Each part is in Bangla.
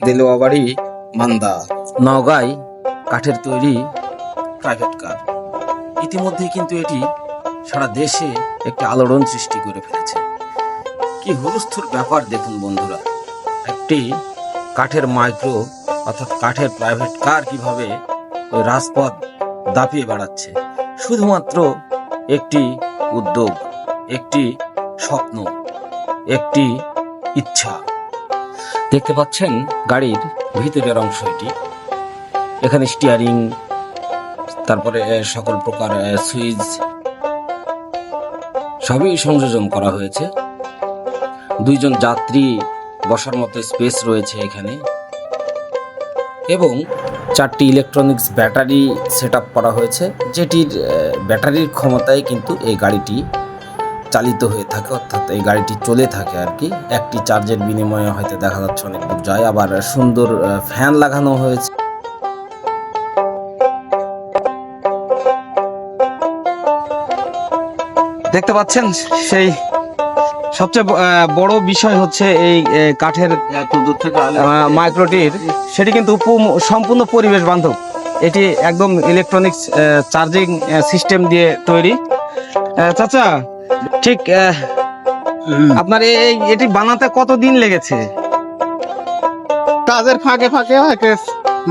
দেলোয়াবাড়ি, মান্দা। নওগাঁয় কাঠের তৈরি প্রাইভেট কার। ইতিমধ্যেই কিন্তু এটি সারা দেশে একটি আলোড়ন সৃষ্টি করে ফেলেছে। কি হুলস্থুর ব্যাপার দেখুন বন্ধুরা। একটি কাঠের মাইক্রো অর্থাৎ কাঠের প্রাইভেট কার কীভাবে ওই রাজপথ দাপিয়ে বেড়াচ্ছে, শুধুমাত্র একটি উদ্যোগ, একটি স্বপ্ন, একটি ইচ্ছা। দেখতে পাচ্ছেন গাড়ির ভিতরের অংশ এটি। এখানে স্টিয়ারিং তারপরে সকল প্রকার সুইচ সবই সংযোজন করা হয়েছে। দুইজন যাত্রী বসার মতো স্পেস রয়েছে এখানে। এবং চারটি ইলেকট্রনিক্স ব্যাটারি সেট করা হয়েছে, যেটির ব্যাটারির ক্ষমতায় কিন্তু এই গাড়িটি চালিত হয়ে থাকে, অর্থাৎ এই গাড়িটি চলে থাকে আর কি। একটি চার্জের বিনিময়ে হয়তো দেখা যাচ্ছে অনেক দূর যায়, আবার সুন্দর ফ্যান লাগানো হয়েছে। দেখতে পাচ্ছেন, সেই সবচেয়ে বড় বিষয় হচ্ছে এই কাঠের মাইক্রোটির। সেটি কিন্তু সম্পূর্ণ পরিবেশ বান্ধব। এটি একদম ইলেকট্রনিক্স চার্জিং সিস্টেম দিয়ে তৈরি। চাচা ঠিক আপনার এই এটি বানাতে কত দিন লেগেছে? কাজের ফাঁকে ফাঁকে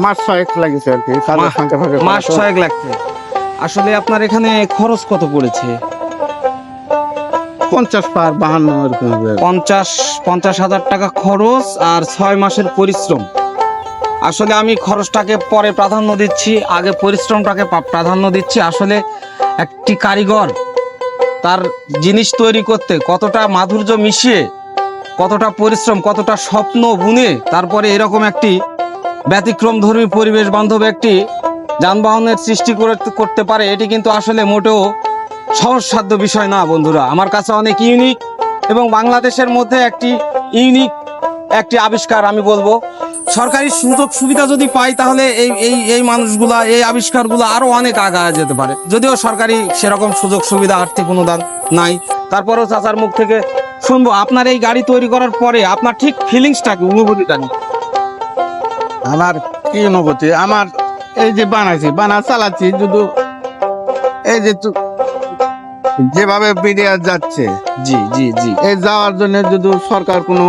মাস ছয়েক লাগেছে আর কি কাজের ফাঁকে ফাঁকে মাস ছয়েক লাগছে। আসলে আপনার এখানে খরচ কত পড়েছে? পঞ্চাশ পার বাহান্ন। পঞ্চাশ পঞ্চাশ হাজার টাকা খরচ আর ছয় মাসের পরিশ্রম। আসলে আমি খরচটাকে পরে প্রাধান্য দিচ্ছি আগে পরিশ্রমটাকে প্রাধান্য দিচ্ছি। আসলে একটি কারিগর তার জিনিস তৈরি করতে, কতটা মাধুর্য মিশিয়ে, কতটা পরিশ্রম, কতটা স্বপ্ন বুনে, তারপরে এরকম একটি ব্যতিক্রম ধর্মী পরিবেশ বান্ধব একটি যানবাহনের সৃষ্টি করে, করতে পারে, এটি কিন্তু আসলে মোটেও সহজসাধ্য বিষয় না, বন্ধুরা। আমার কাছে অনেক ইউনিক এবং বাংলাদেশের মধ্যে একটি ইউনিক একটি আবিষ্কার আমি বলব। সরকারি সুযোগ সুবিধা যদি পাই, তাহলে এই এই এই মানুষগুলা, এই আবিষ্কারগুলো আরও অনেক আগায় যেতে পারে। যদিও সরকারি সেরকম সুযোগ সুবিধা আর্থিক অনুদান নাই। তারপরেও চাচার মুখ থেকে শুনব, আপনার এই গাড়ি তৈরি করার পরে আপনার ঠিক ফিলিংসটা কি, অনুভূতিটা নিয়ে আমার কি অনুভূতি? আমার এই যে বানাইছি বানা চালাচ্ছি, যদি এই যে যেভাবে বেরিয়ে যাচ্ছে। জি জি জি। এই যাওয়ার জন্য যদি সরকার কোনো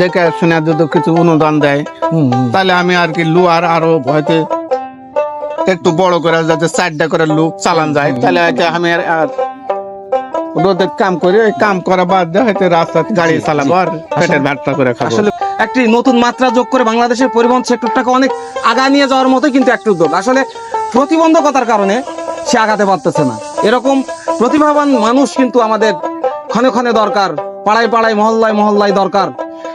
দেখে শুনে যদি কিছু অনুদান দেয়। তাহলে আমি আর কি লুয়ার আরও হয়তো একটু বড় করে যাতে চারটা করে লুক চালান যায়। তাহলে হয়তো আমি আর রোদের কাম করি ওই কাম করা বাদ দিয়ে হয়তো রাস্তায় গাড়ি চালাবো আর পেটের ভাতটা করে খাব। আসলে একটি নতুন মাত্রা যোগ করে বাংলাদেশের পরিবহন সেক্টরটাকে অনেক আগা নিয়ে যাওয়ার মতো কিন্তু একটি উদ্যোগ। আসলে প্রতিবন্ধকতার কারণে সে আগাতে পারতেছে না। এরকম প্রতিভাবান মানুষ কিন্তু আমাদের ক্ষণে ক্ষণে দরকার পাড়ায় পাড়ায় মহল্লায় মহল্লায় দরকার।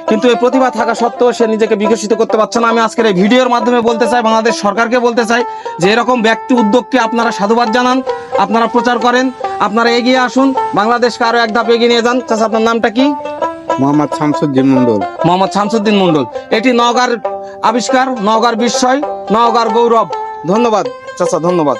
কিন্তু এই প্রতিভা থাকা সত্ত্বেও সে নিজেকে বিকশিত করতে পারছে না। আমি আজকের এই ভিডিওর মাধ্যমে বলতে চাই বাংলাদেশ সরকারকে বলতে চাই যে এরকম ব্যক্তি উদ্যোগকে আপনারা সাধুবাদ জানান আপনারা প্রচার করেন আপনারা এগিয়ে আসুন বাংলাদেশকে আরও এক ধাপ এগিয়ে নিয়ে যান। চাচা আপনার নামটা কি? মোহাম্মদ শামসুদ্দিন মন্ডল মোহাম্মদ শামসুদ্দিন মন্ডল এটি নওগাঁর আবিষ্কার নওগাঁর বিস্ময় নওগাঁর গৌরব। ধন্যবাদ চাচা ধন্যবাদ।